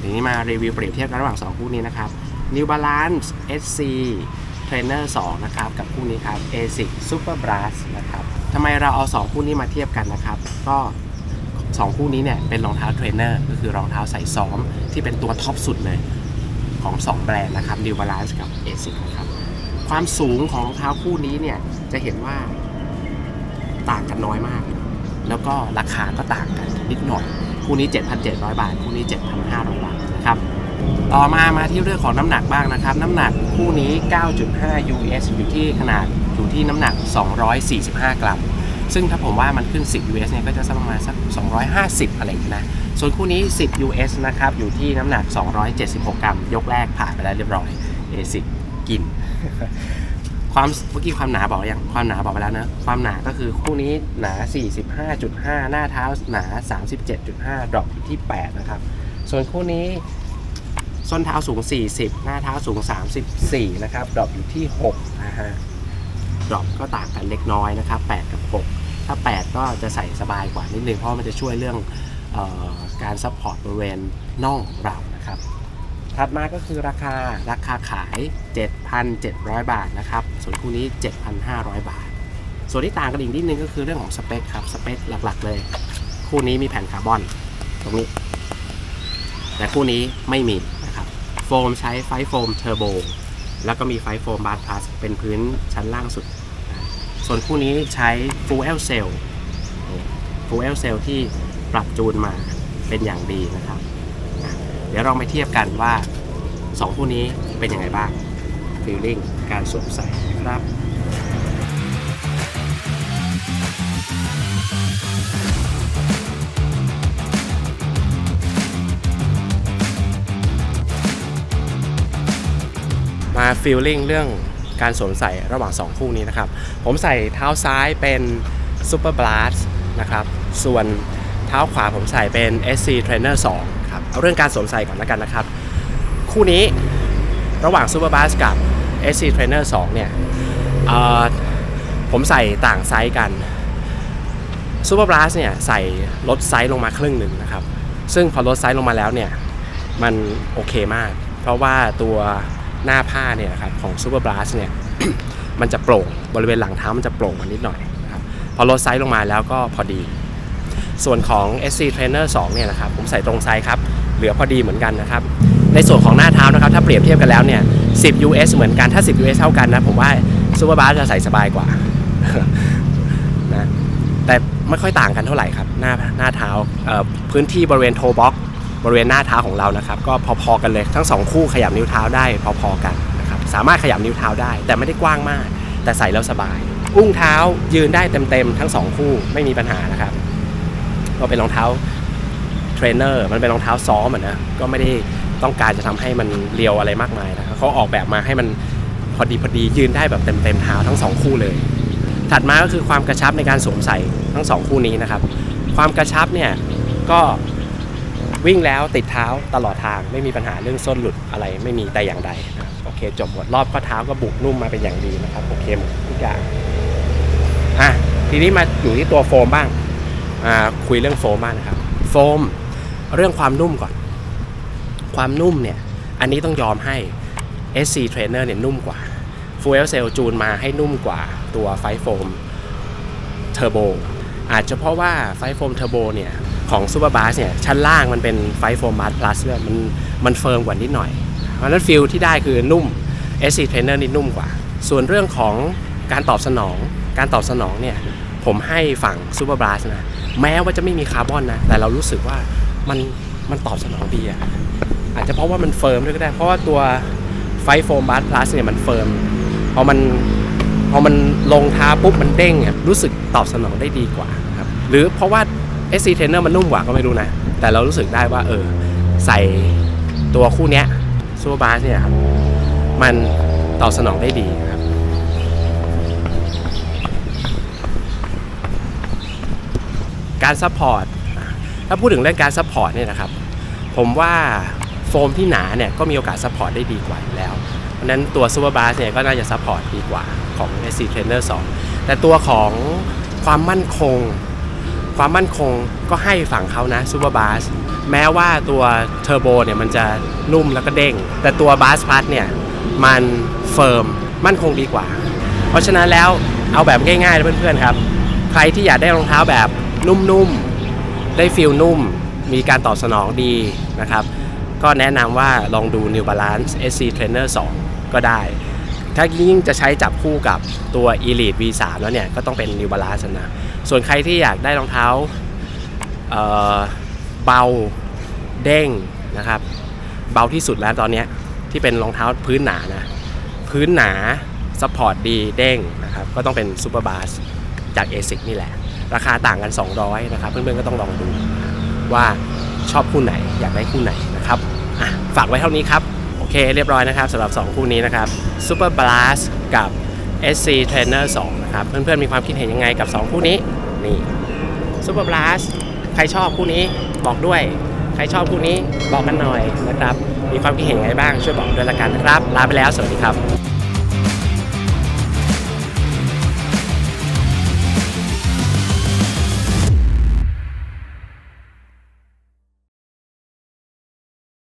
ทีนี้มารีวิวเปรียบเทียบกันระหว่าง 2 คู่นี้นะครับ New Balance SC Trainer 2 นะครับ กับคู่นี้ครับ ASIC Super Blast นะครับทำไมเราเอา 2 คู่นี้มาเทียบกันนะครับ ก็ 2 คู่นี้เนี่ยเป็นรองเท้าเทรนเนอร์ก็คือรองเท้าใส่ซ้อมที่เป็นตัวท็อปสุดเลยของ 2 แบรนด์นะครับ New Balance กับ ASIC นะครับ ความสูงของรองเท้าคู่นี้เนี่ยจะเห็นว่าต่างกันน้อยมาก แล้วก็ราคาก็ต่างกันนิดหน่อย คู่นี้ 7,700 บาท คู่นี้ 7,500 บาทนะครับ ต่อมามาที่เรื่องของน้ำหนักบ้างนะครับ น้ำหนักคู่นี้ 9.5 US อยู่ที่ขนาดอยู่ที่น้ำหนัก 245 กรัม ซึ่งถ้าผมว่ามันขึ้น 10 US เนี่ยก็จะสักประมาณสัก 250 อะไรอย่างนี้นะ ส่วนคู่นี้ 10 US นะครับ อยู่ที่น้ำหนัก 276 กรัม ยกแรกผ่านไปแล้วเรียบร้อย A10 กิน ความเมื่อกี้ความหนาบอกอยังความหนาบอกไปแล้วนะ ความหนาก็คือคู่นี้หนา 45.5 หน้าเท้าหนา 37.5 ดรอปที่ 8 นะครับ ส่วนคู่นี้ส้นเท้าสูง 40 หน้าเท้าสูง 34 นะครับ ดรอปอยู่ที่6นะฮะ ดรอปก็ต่างกันเล็กน้อยนะครับ 8 กับ 6 ถ้า 8 ก็จะใส่สบายกว่านิดนึง เพราะมันจะช่วยเรื่องออการซัพพอร์ตบริเวณน่องของเรานะครับ ถัดมาก็คือราคาราคาขาย 7,700 บาทนะครับ ส่วนคู่นี้ 7,500 บาท ส่วนที่ต่างกันอีกนิดนึงก็คือเรื่องของสเปคครับ สเปคหลักๆเลย คู่นี้มีแผ่นคาร์บอนตรงนี้ แต่คู่นี้ไม่มีนะครับ โฟมใช้ไฟโฟมเทอร์โบ แล้วก็มีไฟโฟมบาร์พลัสเป็นพื้นชั้นล่างสุด ส่วนคู่นี้ใช้ Full L Cell Full L Cell ที่ปรับจูนมาเป็นอย่างดีนะครับ เดี๋ยวเราไปเทียบกันว่า 2 คู่นี้เป็นยังไงบ้างฟีลลิ่งการสวมใส่ครับมาฟีลลิ่งเรื่องการสวมใส่ระหว่าง 2 คู่นี้นะครับ ผมใส่เท้าซ้ายเป็น Super Blast นะครับ ส่วนเท้าขวาผมใส่เป็น SC Trainer 2 ครับเอาเรื่องการสวมใส่ก่อนแล้วกันนะครับ คู่นี้ระหว่าง Super Blast กับ SC Trainer 2 เนี่ยเอ่อผมใส่ต่างไซส์กัน Super Blast เนี่ยใส่ลดไซส์ลงมาครึ่งหนึ่งนะครับ ซึ่งพอลดไซส์ลงมาแล้วเนี่ยมันโอเคมาก เพราะว่าตัวหน้าผ้าเนี่ยครับของ Super Blast เนี่ยมันจะโปร่งบริเวณหลังเท้ามันจะโปร่งกว่านิดหน่อยนะครับพอลดไซส์ลงมาแล้วก็พอดี ส่วนของ SC Trainer 2เนี่ยนะครับผมใส่ตรงไซส์ครับเหลือพอดีเหมือนกันนะครับในส่วนของหน้าเท้านะครับถ้าเปรียบเทียบกันแล้วเนี่ย10 US เหมือนกันถ้า 10 US เท่ากันนะผมว่า Super Blast จะใส่สบายกว่านะแต่ไม่ค่อยต่างกันเท่าไหร่ครับหน้าหน้าเท้าพื้นที่บริเวณโทบ็อกบริเวณหน้าเท้าของเรานะครับก็พอๆกันเลยทั้งสองคู่ขยับนิ้วเท้าได้พอๆกันนะครับสามารถขยับนิ้วเท้าได้ แต่ไม่ได้กว้างมาก แต่ใส่แล้วสบาย อุ้งเท้ายืนได้เต็มๆทั้งสองคู่ไม่มีปัญหานะครับ ก็เป็นรองเท้าเทรนเนอร์มันเป็นรองเท้าซ้อมอะนะก็ไม่ได้ต้องการจะทำให้มันเรียวอะไรมากมายนะครับเขาออกแบบมาให้มันพอดีพอดียืนได้แบบเต็มๆเท้าทั้งสองคู่เลย ถัดมาก็คือความกระชับในการสวมใส่ทั้งสองคู่นี้นะครับ ความกระชับเนี่ยก็วิ่งแล้วติดเท้าตลอดทางไม่มีปัญหาเรื่องส้นหลุดอะไรไม่มีแต่อย่างใดโอเค จบหมดรอบข้อเท้าก็บุกนุ่มมาเป็นอย่างดีนะครับโอเคหมดทุกอย่างอะทีนี้มาอยู่ที่ตัวโฟมบ้าง คุยเรื่องโฟมานะครับ โฟมเรื่องความนุ่มก่อน ความนุ่มเนี่ย อันนี้ต้องยอมให้ SC Trainer เนี่ยนุ่มกว่า Fuel Cell จูนมาให้นุ่มกว่าตัวไฟโฟมเทอร์โบอาจจะเพราะว่าไฟโฟมเทอร์โบเนี่ยของ Super b a s เนี่ยชั้นล่างมันเป็นไฟโฟม b a s Plus ด้วยมันมันเฟิร์มกว่านิดหน่อย เพราะฉะนั้นฟิลที่ได้คือนุ่ม SC Trainer นี่นุ่มกว่า ส่วนเรื่องของการตอบสนอง การตอบสนองเนี่ย ผมให้ฝั่ง Super b a s นะแม้ว่าจะไม่มีคาร์บอนนะ แต่เรารู้สึกว่ามันมันตอบสนองดีอะอาจจะเพราะว่ามันเฟิร์มด้วยก็ได้ เพราะว่าตัวไฟโฟม b a s Plus เนี่ยมันเฟิร์มพอมันพอมันลงท้าปุ๊บมันเด้งอะรู้สึกตอบสนองได้ดีกว่าครับหรือเพราะว่า SC Trainer มันนุ่มกว่าก็ไม่รู้นะ แต่เรารู้สึกได้ว่าเออใส่ตัวคู่เนี้ยซูเปอร์บาสเนี่ยครับมันตอบสนองได้ดีครับ การซัพพอร์ตถ้าพูดถึงเรื่องการซัพพอร์ตเนี่ยนะครับ ผมว่าโฟมที่หนาเนี่ยก็มีโอกาสซัพพอร์ตได้ดีกว่าอยู่แล้ว เพราะฉะนั้นตัว Super b a s เนี่ยก็น่าจะซัพพอร์ตดีกว่าของ SC Trainer 2 แต่ตัวของความมั่นคง ความมั่นคงก็ให้ฝั่งเขานะซูเปอร์บาสแม้ว่าตัวเทอร์โบเนี่ยมันจะนุ่มแล้วก็เด้ง แต่ตัวบาสพัทเนี่ยมันเฟิร์มมั่นคงดีกว่า เพราะฉะนั้นแล้วเอาแบบง่ายๆนะเพื่อนๆครับ ใครที่อยากได้รองเท้าแบบ นุ่มๆ ได้ฟิลนุ่ม มีการตอบสนองดีนะครับ ก็แนะนำว่าลองดู New Balance SC Trainer 2 ก็ได้ ถ้ายิ่งจะใช้จับคู่กับตัว Elite V3 แล้วเนี่ย ก็ต้องเป็น New Balance นะ ส่วนใครที่อยากได้รองเท้าเเบาเด้งนะครับ เบาที่สุดแล้วตอนนี้ที่เป็นรองเท้าพื้นหนานะ พื้นหนาซัพพอร์ตดีเด้งนะครับ ก็ต้องเป็นซูเปอร์บาสจาก ASIC นี่แหละ ราคาต่างกัน 200นะครับเพื่อนๆก็ต้องลองดูว่าชอบคู่ไหนอยากได้คู่ไหนนะครับฝากไว้เท่านี้ครับ โอเคเรียบร้อยนะครับสำหรับ 2 คู่นี้นะครับ Super Blast กับ SC Trainer 2 นะครับ เพื่อนๆ มีความคิดเห็นยังไงกับ 2 คู่นี้ นี่ Super Blast ใครชอบคู่นี้บอกด้วย ใครชอบคู่นี้บอกกันหน่อยนะครับ มีความคิดเห็นยังไงบ้างช่วยบอกด้วยละกันนะครับ ลาไปแล้วสวัสดีครับ